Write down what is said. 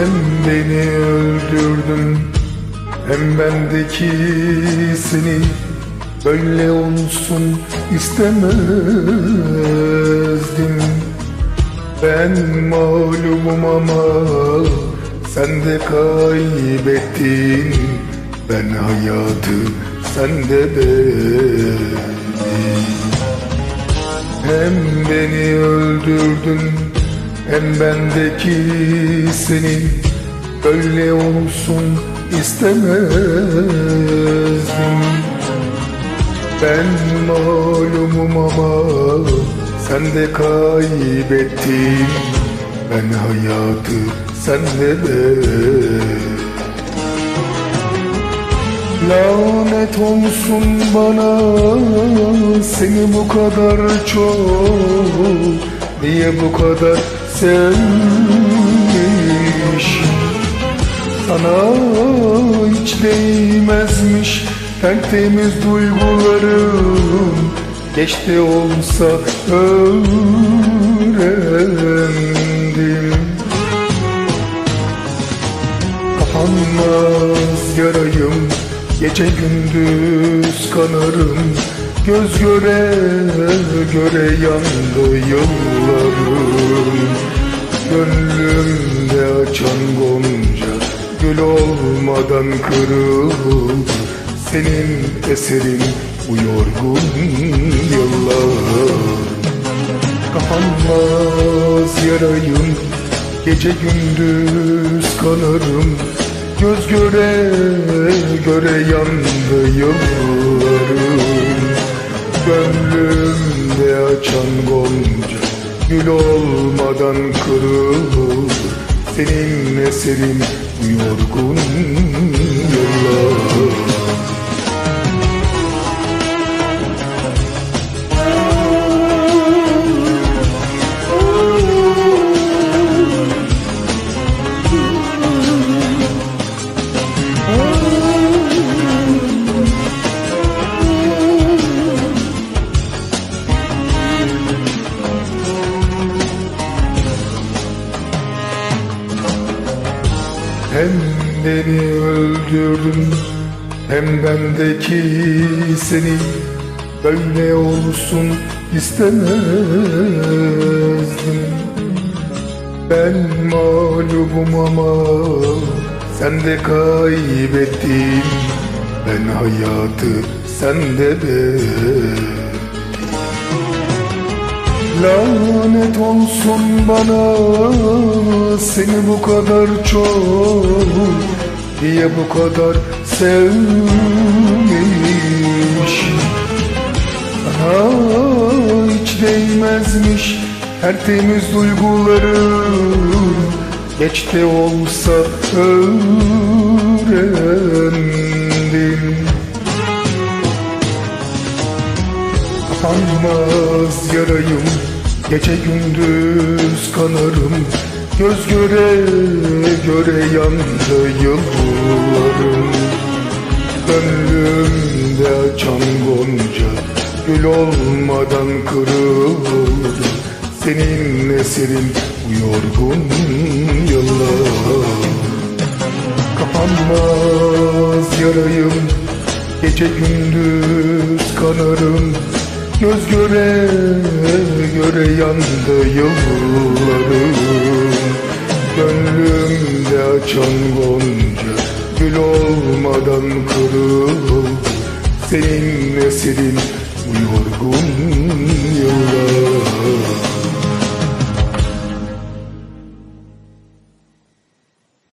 Hem beni öldürdün hem bendeki seni. Böyle olsun istemezdim Ben mağlubum ama sen de kaybettin. Ben hayatı sen de Hem beni öldürdün hem bendeki seni Böyle olsun istemezdim. Ben malumum ama sen de kaybettin. Ben hayatı sen de ben Lanet olsun bana seni bu kadar çok. Niye bu kadar sevmiş Sana hiç değmezmiş tertemiz duygularım. Geç de olsa öğrendim. Kapanmaz yarayım Gece gündüz kanarım Göz göre göre yandı yıllarım. Gönlümde açan gonca Gül olmadan kırıldı. Senin eserin bu yorgun yıllar Kapanmaz yarayım Gece gündüz kanarım. Göz göre göre yandı yıllarım Gönlümde açan gonca Gül olmadan kırılır. Senin eserin yorgun yıllar Hem beni öldürdün hem bendeki seni. Böyle olsun istemezdim Ben mağlubum ama sen de kaybettin. Ben hayatı sen de ben Lanet olsun bana seni bu kadar çok Diye bu kadar sevmiş. Sana hiç değmezmiş tertemiz duygularım Geç olsa öğrendim Kapanmaz yarayım Gece gündüz kanarım. Göz göre göre yandı yıllarım. Gönlümde açan gonca Gül olmadan kırıldı. Senin eserin bu yorgun yıllar Kapanmaz yarayım Gece gündüz kanarım Göz göre göre yandı yıllarım. Gönlümde açan gonca Gül olmadan kırıldı. Senin eserin bu yorgun